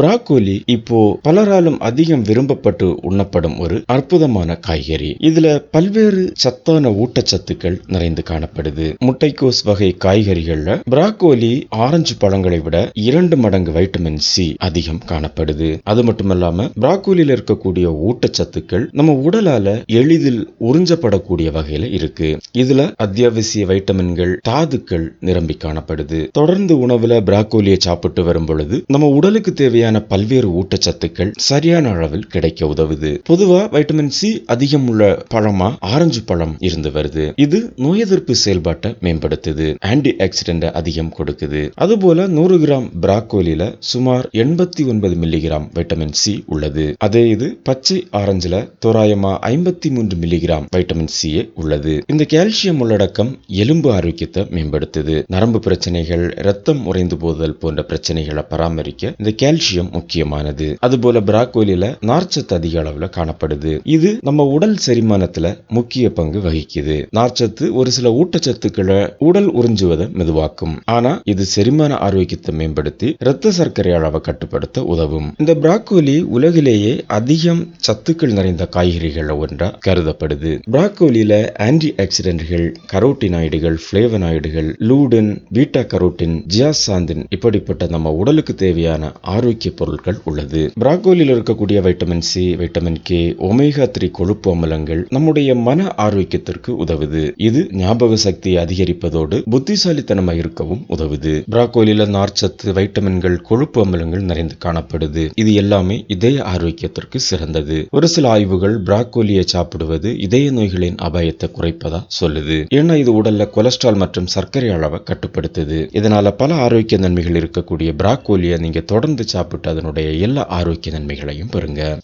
Broccoli இப்போ பலராலும் அதிகம் விரும்பப்பட்டு உண்ணப்படும் ஒரு அற்புதமான காய்கறி. இதுல பல்வேறு சத்தான ஊட்டச்சத்துக்கள் நிறைந்து காணப்படுது. முட்டைக்கோஸ் வகை காய்கறிகள்ல பிராக்கோலி ஆரஞ்சு பழங்களை விட இரண்டு மடங்கு வைட்டமின் சி அதிகம் காணப்படுது. அது மட்டுமல்லாம பிராக்கோலியில் இருக்கக்கூடிய ஊட்டச்சத்துக்கள் நம்ம உடலால எளிதில் உறிஞ்சப்படக்கூடிய வகையில இருக்கு. இதுல அத்தியாவசிய வைட்டமின்கள் தாதுக்கள் நிரம்பி காணப்படுது. தொடர்ந்து உணவுல பிராக்கோலியை சாப்பிட்டு வரும் பொழுது நம்ம உடலுக்கு தேவையான பல்வேறு ஊட்டச்சத்துக்கள் சரியான அளவில் கிடைக்க உதவுது. பொதுவா வைட்டமின் சி அதிகம் உள்ள பழமா ஆரஞ்சு பழம் இருந்து வருது. இது நோய் எதிர்ப்பு செயல்பாட்டை மேம்படுத்துது. ஆன்டி ஆக்சிடென்ட் அதிகம் கொடுக்குது. அதுபோல நூறு கிராம் பிராக்கோலில சுமார் எண்பத்தி ஒன்பது மில்லிகிராம் வைட்டமின் சி உள்ளது. அதே இது பச்சை ஆரஞ்சுல தோராயமா ஐம்பத்தி மூன்று மில்லிகிராம் வைட்டமின் சி உள்ளது. இந்த கால்சியம் உள்ளடக்கம் எலும்பு ஆரோக்கியத்தை மேம்படுத்துது. நரம்பு பிரச்சனைகள் ரத்தம் உறைந்து போதல் போன்ற பிரச்சனைகளை பராமரிக்க இந்த கால்சியம் முக்கியமானது. அதுபோல பிராக்கோலில நார்ச்சத்து அதிக அளவுல காணப்படுது. இது நம்ம உடல் செரிமானத்துல முக்கிய பங்கு வகிக்குது. நார்ச்சத்து ஒரு சில ஊட்டச்சத்துக்களை உடல் உறிஞ்சுவதை மெதுவாக்கும். ஆனா இது செரிமான ஆரோக்கியத்தை மேம்படுத்தி இரத்த சர்க்கரை அளவை கட்டுப்படுத்த உதவும். இந்த பிராக்கோலி உலகிலேயே அதிகம் சத்துக்கள் நிறைந்த காய்கறிகள் ஒன்றா கருதப்படுது. பிராக்கோலியில ஆன்டி ஆக்சிடென்ட்கள் கரோட்டினாய்டுகள் பிளேவனாய்டுகள் லூடன் பீட்டா கரோட்டின் ஜியாசாந்தின் இப்படிப்பட்ட நம்ம உடலுக்கு தேவையான ஆரோக்கிய பொருட்கள் உள்ளது. பிராக்கோலியில் இருக்கக்கூடிய vitamin C vitamin K omega three கொழுப்பு அமலங்கள் நம்முடைய மன ஆரோக்கியத்திற்கு உதவுது. இது ஞாபக சக்தியை அதிகரிப்பதோடு புத்திசாலித்தனமா இருக்கவும் உதவுது. பிராக்கோலியில நார்ச்சத்து வைட்டமின்கள் கொழுப்பு அமலங்கள் நிறைந்து காணப்படுது. இது எல்லாமே இதய ஆரோக்கியத்திற்கு சிறந்தது. ஒரு சில ஆய்வுகள் பிராக்கோலியை சாப்பிடுவது இதய நோய்களின் அபாயத்தை குறைப்பதா சொல்லுது. ஏன்னா இது உடல்ல கொலஸ்ட்ரால் மற்றும் சர்க்கரை அளவை கட்டுப்படுத்துது. இதனால பல ஆரோக்கிய நன்மைகள் இருக்கக்கூடிய பிராக்கோலியை நீங்க தொடர்ந்து சாப்பிட்டு அதனுடைய எல்லா ஆரோக்கிய நன்மைகளையும் பெறுங்க.